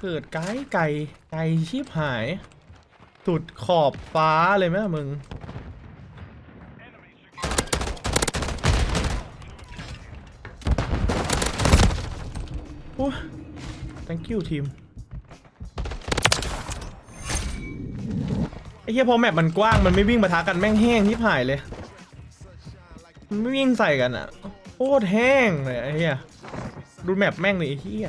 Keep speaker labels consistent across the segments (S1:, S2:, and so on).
S1: เกิดไกลไก่ไก่ชิบหาย สุดขอบฟ้าเลยไหมมึง โอ้ thank you ทีม ไอ้เหี้ยพอแมปมันกว้าง มันไม่วิ่งมาทะกันแม่งแห้งที่หายเลย มันไม่วิ่งใส่กันอะโคตรแห้งเลยไอ้เหี้ย ดูแมปแม่งเลยไอ้เหี้ย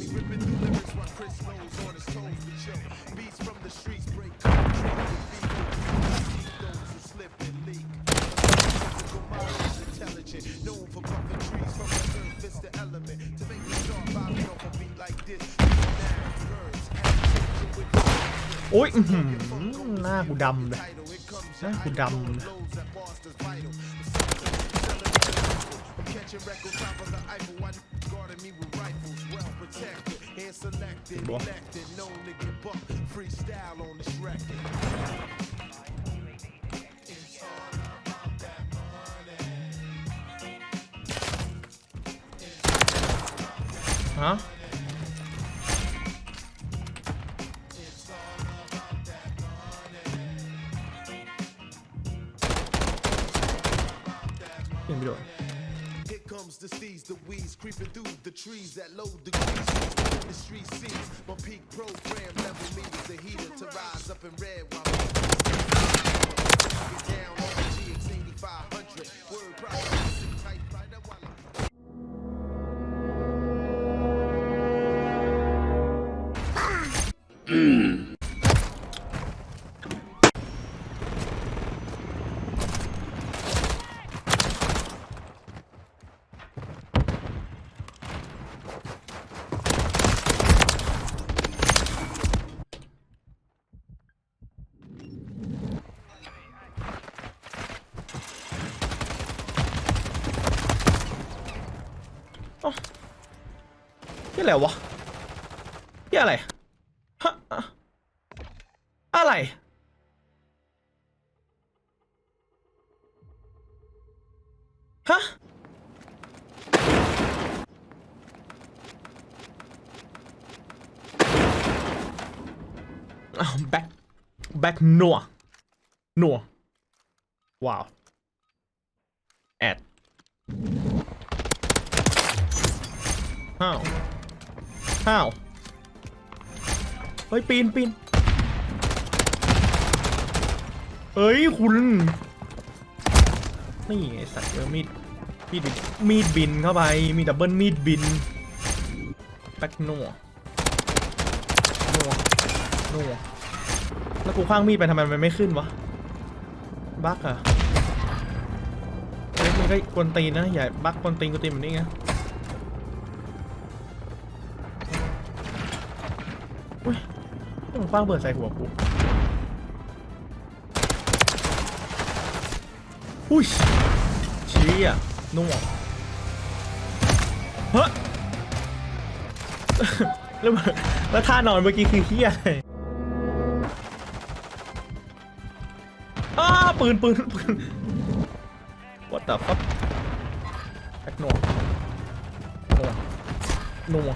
S1: ใครยิงกูวะ โอ้ยอื้อหือหน้ากูดำเลยหน้ากูดำเลย บัวฮะยิงไปโดน
S2: Here comes the seeds, the weeds creeping through the trees that low degrees. The street sees my peak program level me as a heater to rise up in red while get down on the GX 8500. Word processing
S1: อะไรวะที่อะไรฮะอะไร ฮะ แบ็คแบ็คนัวนัวว้าว แอดห้าว ห้าวเฮ้ยปีนปีนเฮ้ยคุณนี่ไอสัตว์เจอมีดมีดมีดบินเข้าไปมีดับเบิลมีดบินแบ็คนัวนัวนัวแล้วกูคว้างมีดไปทำไมมันไม่ขึ้นวะบั๊กอะเฮ้ยมันก็กวนตีนนะอย่าบั๊กกวนตีนกวนตีนแบบนี้ไง อุ้ยมันคว้างเบิดใส่หัวกูอุ้ยเชี้อะนุ่วเฮ้ยแล้วแล้วท่านอนเมื่อกี้คือเฮี้ยอ้าปืนปืนปืน what the fuck แบ็คนัวนัวนัว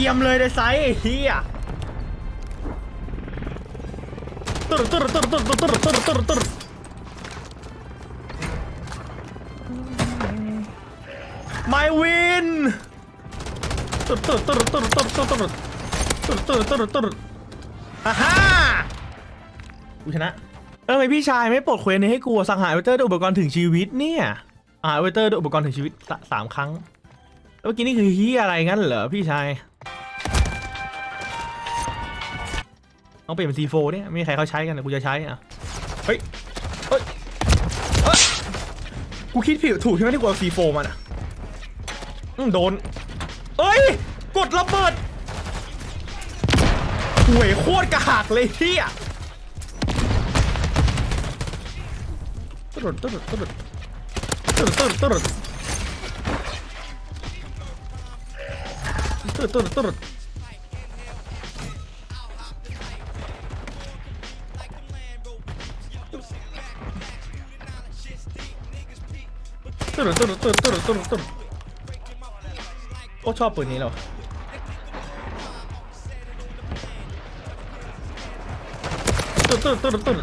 S2: กียมเลยได้ไซส์เฮียตุรตุรตุรตุรตุรตุรตุรตุรไม่วินตุรตุรตุรตุรตุรตุรตุรตุรตุรตุรตุรฮ่าฮ่ากูชนะเออไมพี่ชายไม่ปลดเควสนี้ให้กูสังหารเวเตอร์ด้วยอุปกรณ์ถึงชีวิตเนี่ยอ่าเวเตอร์ด้วยอุปกรณ์ถึงชีวิตสะสามครั้งแล้วเมื่อกี้นี่คือเฮียอะไรงั้นเหรอพี่ชาย ต้องเปลี่ยนเป็น C4 เนี่ยไม่มีใครเขาใช้กันแต่กูจะใช้อะเฮ้ยเฮ้ยเฮ้ยกูคิดผิดถูกใช่ไหมที่กูเอา C4 มันอะอืมโดนเอ้ยกดระเบิดหวยโคตรกระหักเลยเฮียตรุดตรุดตรุดตรุดตรุดตรุดตดตดตด ตุ้นตุ้นตุ้นตุ้นตุ้นตุ้นโอ้ชอบปืนนี้เหรอตุ้นตุ้นตุ้นตุ้น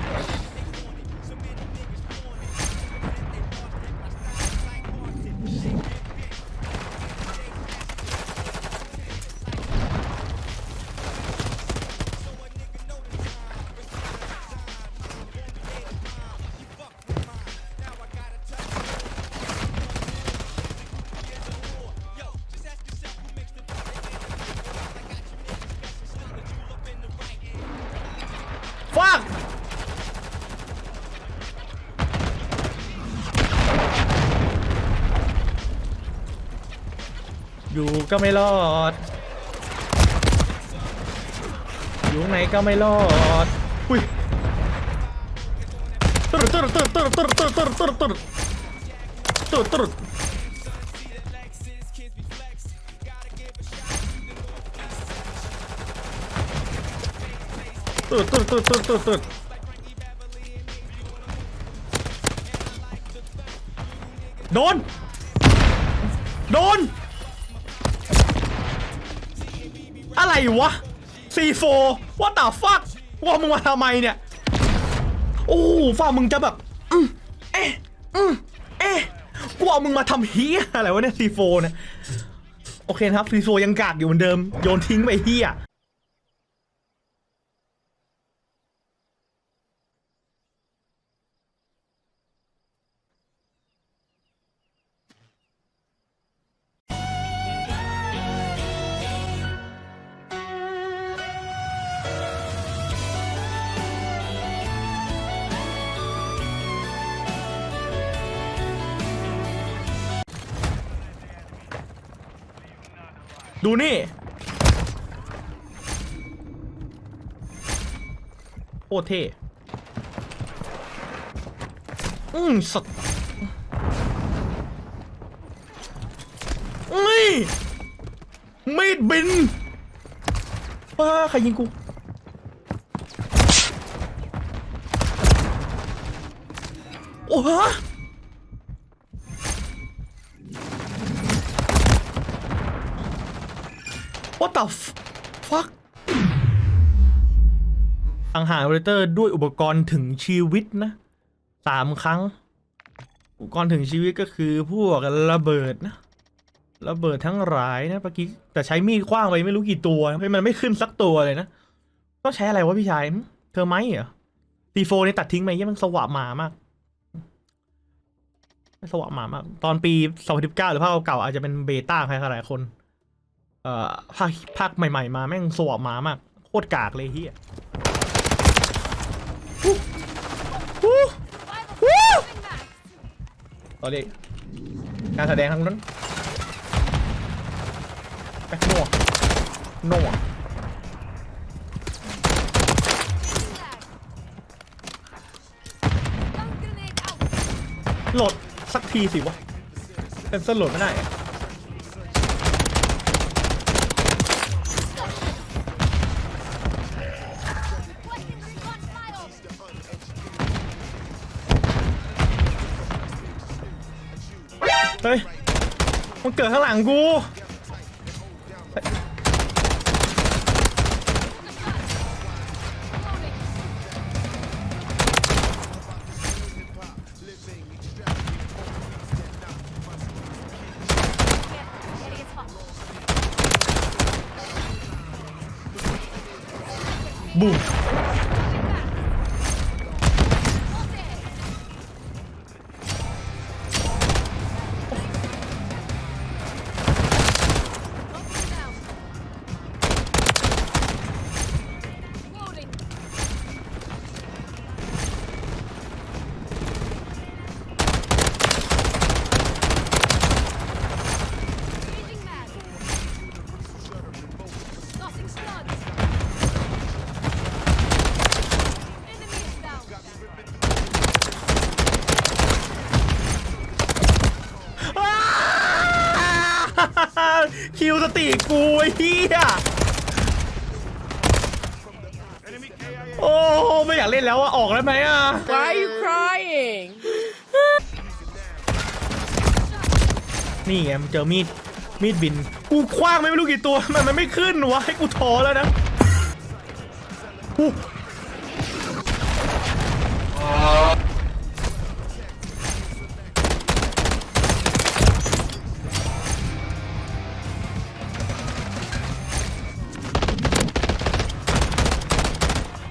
S2: อยู่ก็ไม่รอด อยู่ไหนก็ไม่รอด อุ้ยตุดตุดตุดตุดตุดตุดตุดตุดตุดตุดตุดตุดตุดตุดตุดตุดตุดโดน โดน อะไรวะ C4 ว่าต่ฟักว่ามึงมาทำไมเนี่ย โอ้ฝ่ามึงจะแบบอืมเอ๊ะอืมเอ๊ะกูเอามึงมาทำเฮียอะไรวะเนี่ย C4 เนี่ย โอเคนะครับ C4 ยังกากอยู่เหมือนเดิม โยนทิ้งไปเฮีย ดูนี่ โคตรเท่อืมสัตว์อุ้ยมีดบินว้าใครยิงกูโอ้ฮะ the fuck สังหารเวเตอร์ด้วยอุปกรณ์ถึงชีวิตนะสามครั้ง อุปกรณ์ถึงชีวิตก็คือพวกระเบิดนะระเบิดทั้งหลายนะเมื่อกี้แต่ใช้มีดคว้างไปไม่รู้กี่ตัวให้มันไม่ขึ้นสักตัวเลยนะต้องใช้อะไรวะพี่ชายเธอไหมเหรอตีโฟนี่ตัดทิ้งไปยี่มันสว่างหมามากสว่างหมามาก ตอนปี 2019 หรือภาคเก่าอาจจะเป็นเบต้าใครหลายๆคน เอ่อภาคภาคใหม่ ๆ มาแม่งสวบมามาก โคตรกากเลยเฮียตอนนี้การแสดงทั้งนั้นแบ็คนัวนัวโหลดสักทีสิวะเป็นสโหลดไม่ได้ เฮ้ย มันเกิดข้างหลังกู
S1: บูม คิวสติกูไอ้เหี้ยโอ้ไม่อยากเล่นแล้วอะออกได้ไหมอะ
S3: Why are you crying?
S1: นี่ไงมันเจอมีด มีดบิน กูคว้างไม่รู้กี่ตัว มันมันไม่ขึ้นวะให้กูถอแล้วนะอู้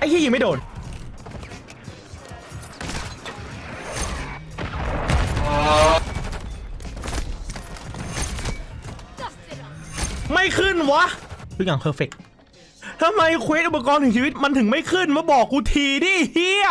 S1: อ้เหี้ยยิงไม่โดน
S4: Dust it up.
S1: ไม่ขึ้นวะทุกอย่างเพอร์เฟกทำไมเควสอุปกรณ์ถึงชีวิตมันถึงไม่ขึ้นมาบอกกูทีดิเฮีย